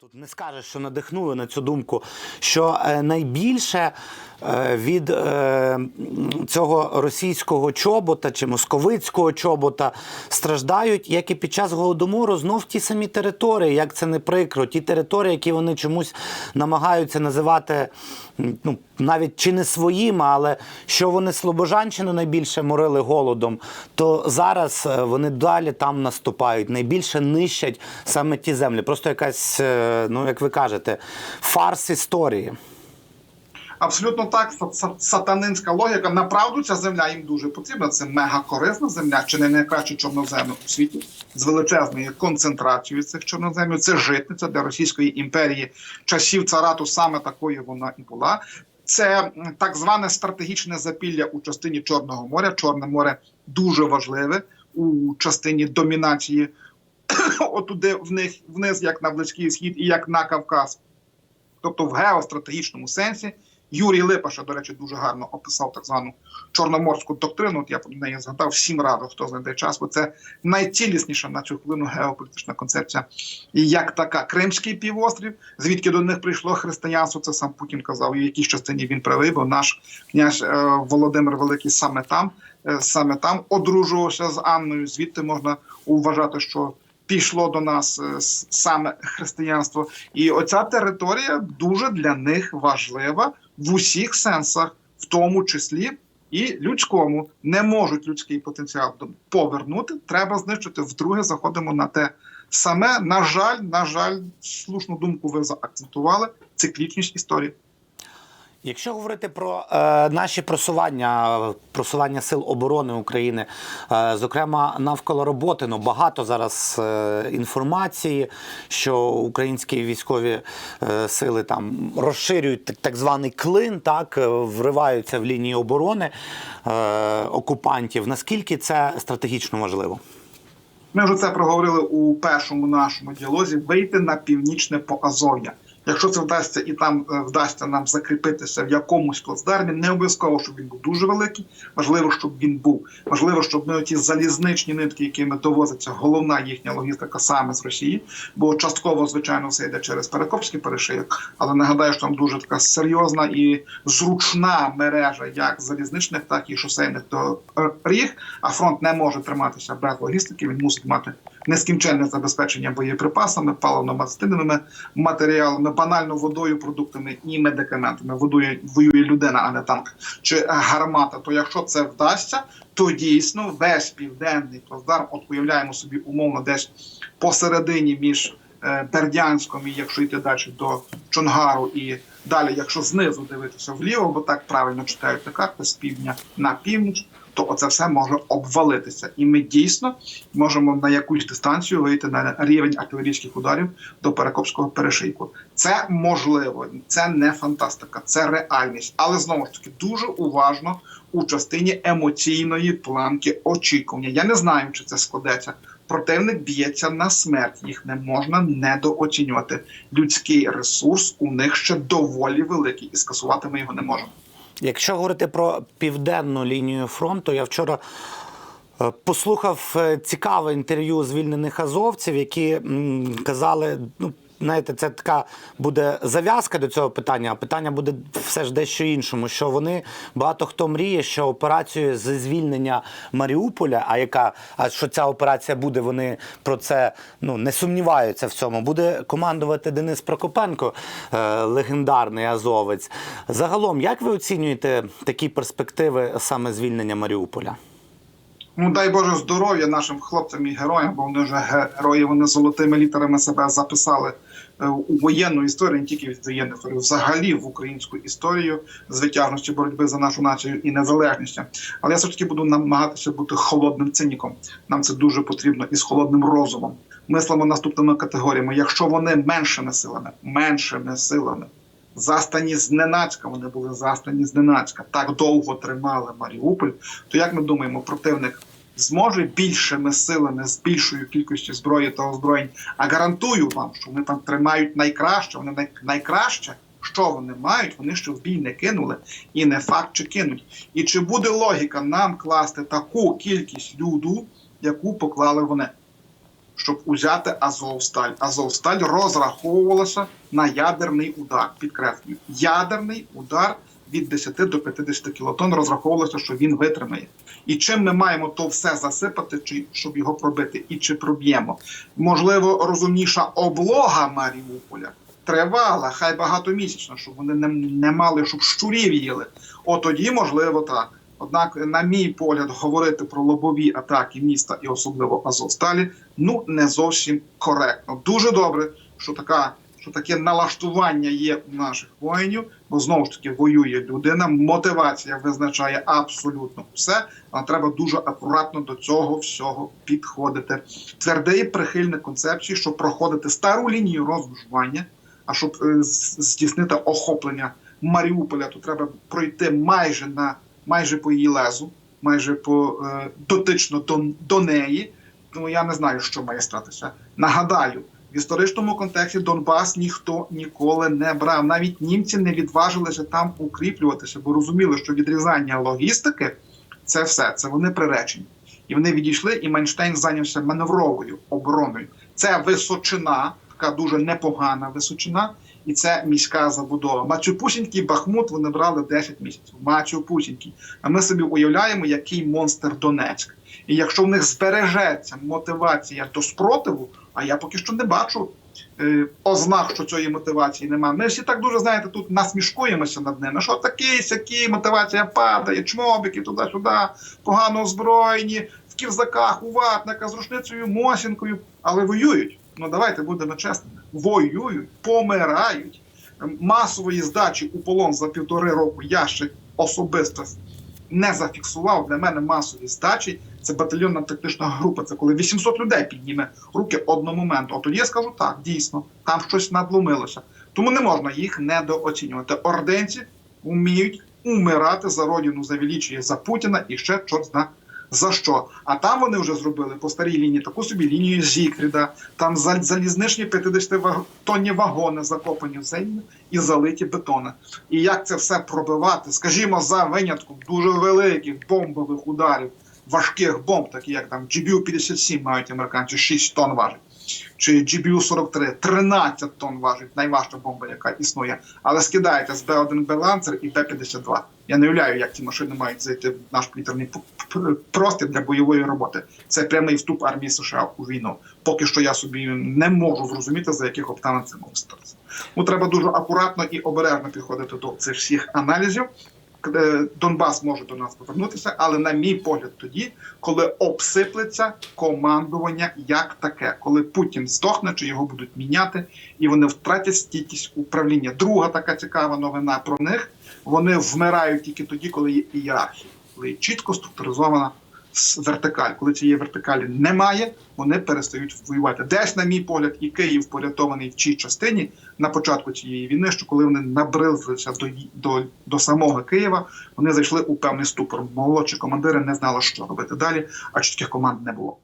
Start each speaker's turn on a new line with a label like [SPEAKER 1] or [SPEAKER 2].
[SPEAKER 1] Тут не скажеш, що надихнули на цю думку, що е, найбільше е, від е, цього російського чобота чи московицького чобота страждають, як і під час голодомору, знов ті самі території, як це не прикро, ті території, які вони чомусь намагаються називати ну, навіть чи не своїми, але що вони Слобожанщину найбільше морили голодом, то зараз вони далі там наступають, найбільше нищать саме ті землі. Просто якась, ну як ви кажете, фарс історії.
[SPEAKER 2] Абсолютно так, са- са- сатанинська логіка. Направду ця земля їм дуже потрібна. Це мега корисна земля, чи не найкраща чорноземи у світі з величезною концентрацією цих чорноземів. Це житниця для Російської імперії часів царату. Саме такою вона і була. Це так зване стратегічне запілля у частині Чорного моря. Чорне море дуже важливе у частині домінації. Отуди в них вниз, як на Близький Схід і як на Кавказ тобто в геостратегічному сенсі. Юрій Липаша, до речі, дуже гарно описав так звану чорноморську доктрину. От я про неї згадав всім радо, хто знайде час, бо це найцілісніша на цю хвилину геополітична концепція. І як така Кримський півострів, звідки до них прийшло християнство, це сам Путін казав, і в якій частині він правий, бо наш князь е, Володимир Великий саме там, е, саме там одружувався з Анною. Звідти можна вважати, що пішло до нас е, саме християнство. І оця територія дуже для них важлива в усіх сенсах, в тому числі і людському. Не можуть людський потенціал повернути. Треба знищити. Вдруге заходимо на те саме. На жаль, на жаль, слушну думку ви заакцентували. Циклічність історії.
[SPEAKER 1] Якщо говорити про е, наші просування, просування сил оборони України, е, зокрема навколо роботи, ну багато зараз е, інформації, що українські військові е, сили там розширюють так, так званий клин, так е, вриваються в лінії оборони е, окупантів. Наскільки це стратегічно важливо?
[SPEAKER 2] Ми вже це проговорили у першому нашому діалозі. Вийти на північне Поазов'я. Якщо це вдасться і там е, вдасться нам закріпитися в якомусь плацдармі, не обов'язково, щоб він був дуже великий. Важливо, щоб він був. Важливо, щоб ми ті залізничні нитки, якими довозиться головна їхня логістика саме з Росії, бо частково, звичайно, все йде через Перекопський перешийок. Але нагадаю, що там дуже така серйозна і зручна мережа, як залізничних, так і шосейних доріг. А фронт не може триматися без логістики. Він мусить мати нескінченне забезпечення боєприпасами, паливно-мастильними матеріалами, банально водою, продуктами і медикаментами. Водою воює людина, а не танк чи гармата. То якщо це вдасться, то дійсно весь південний плацдарм, от уявляємо собі умовно десь посередині між е, Бердянськом і якщо йти далі до Чонгару і далі, якщо знизу дивитися вліво, бо так правильно читають карти з півдня на північ, то оце все може обвалитися, і ми дійсно можемо на якусь дистанцію вийти на рівень артилерійських ударів до Перекопського перешийку. Це можливо, це не фантастика, це реальність. Але знову ж таки дуже уважно у частині емоційної планки очікування. Я не знаю, чи це складеться. Противник б'ється на смерть, їх не можна недооцінювати. Людський ресурс у них ще доволі великий, і скасувати ми його не можемо.
[SPEAKER 1] Якщо говорити про південну лінію фронту, я вчора е, послухав е, цікаве інтерв'ю звільнених азовців, які казали, ну. Знаєте, це така буде зав'язка до цього питання, а питання буде все ж дещо іншому. Що вони багато хто мріє, що операцію з звільнення Маріуполя, а яка а що ця операція буде, вони про це ну не сумніваються в цьому. Буде командувати Денис Прокопенко, е, легендарний азовець. Загалом, як ви оцінюєте такі перспективи саме звільнення Маріуполя?
[SPEAKER 2] Ну дай Боже здоров'я нашим хлопцям і героям, бо вони вже герої, вони золотими літерами себе записали е, у воєнну історію, не тільки від воєнної історії, взагалі в українську історію звитяжності боротьби за нашу націю і незалежність. Але я все таки буду намагатися бути холодним циніком. Нам це дуже потрібно і з холодним розумом. Мислимо наступними категоріями. Якщо вони меншими силами, меншими силами. Застані зненацька, вони були застані зненацька, так довго тримали Маріуполь. То як ми думаємо, противник зможе більшими силами з більшою кількістю зброї та озброєнь? А гарантую вам, що вони там тримають найкраще. Вони най- найкраще, що вони мають, вони ще в бій не кинули, і не факт, чи кинуть. І чи буде логіка нам класти таку кількість люду, яку поклали вони? Щоб узяти Азовсталь. Азовсталь розраховувалася на ядерний удар. Підкреслюю, ядерний удар від 10 до 50 кілотон розраховувалося, що він витримає. І чим ми маємо то все засипати, чи щоб його пробити, і чи проб'ємо? Можливо, розумніша облога Маріуполя тривала, хай багатомісячна, щоб вони не, не мали, щоб щурів їли. От тоді, можливо, так. Однак, на мій погляд, говорити про лобові атаки міста і особливо Азовсталі, ну не зовсім коректно. Дуже добре, що така. Що таке налаштування є у наших воїнів, бо знову ж таки воює людина. Мотивація визначає абсолютно все, але треба дуже акуратно до цього всього підходити. Твердий прихильник концепції, щоб проходити стару лінію розмежування, а щоб е, здійснити охоплення Маріуполя, то треба пройти майже на майже по її лезу, майже по е, дотично до, до неї. Тому я не знаю, що має статися. Нагадаю, в історичному контексті Донбас ніхто ніколи не брав. Навіть німці не відважилися там укріплюватися, бо розуміли, що відрізання логістики це все, це вони приречені. І вони відійшли, і Майнштейн зайнявся маневровою обороною. Це височина, така дуже непогана височина, і це міська забудова. Мачупусінький Бахмут вони брали 10 місяців. Мачупусінький. А ми собі уявляємо, який монстр Донецьк. І якщо в них збережеться мотивація до спротиву, а я поки що не бачу е, ознак, що цієї мотивації немає. Ми всі так дуже знаєте, тут насмішкуємося над ними. Що такі, сякі, мотивація падає, чмобики туди-сюди, погано озброєні, в кірзаках, у ватника, з рушницею Мосінкою, але воюють. Ну давайте будемо чесними. Воюють, помирають. Ем, Масової здачі у полон за півтори року я ще особисто не зафіксував. Для мене масові здачі це батальйонна тактична група. Це коли 800 людей підніме руки одномоментно. От тоді я скажу так, дійсно, там щось надломилося. Тому не можна їх недооцінювати. Орденці вміють умирати за родину, за величіє, за Путіна і ще чорт зна за що. А там вони вже зробили по старій лінії таку собі лінію Зікріда, там зал- залізничні 50-тонні вагони закопані в землю і залиті бетони. І як це все пробивати, скажімо, за винятком дуже великих бомбових ударів, важких бомб, такі як там GBU-57 мають американці, 6 тонн важить. Чи GBU-43 13 тонн важить, найважча бомба, яка існує. Але скидаєте з Б-1 Б-ланцер і Б-52. Я не уявляю, як ці машини мають зайти в наш повітряний простір для бойової роботи. Це прямий вступ армії США у війну. Поки що я собі не можу зрозуміти, за яких обставин це може статися. Ну треба дуже акуратно і обережно підходити до цих всіх аналізів. Е, Донбас може до нас повернутися, але на мій погляд, тоді, коли обсиплеться командування як таке, коли Путін здохне, чи його будуть міняти, і вони втратять стійкість управління. Друга така цікава новина про них: вони вмирають тільки тоді, коли є ієрархія, коли є чітко структуризована вертикаль. Коли цієї вертикалі немає, вони перестають воювати. Десь, на мій погляд, і Київ порятований в чій частині на початку цієї війни, що коли вони набрилися до, до, до самого Києва, вони зайшли у певний ступор. Молодші командири не знали, що робити далі, а чітких команд не було.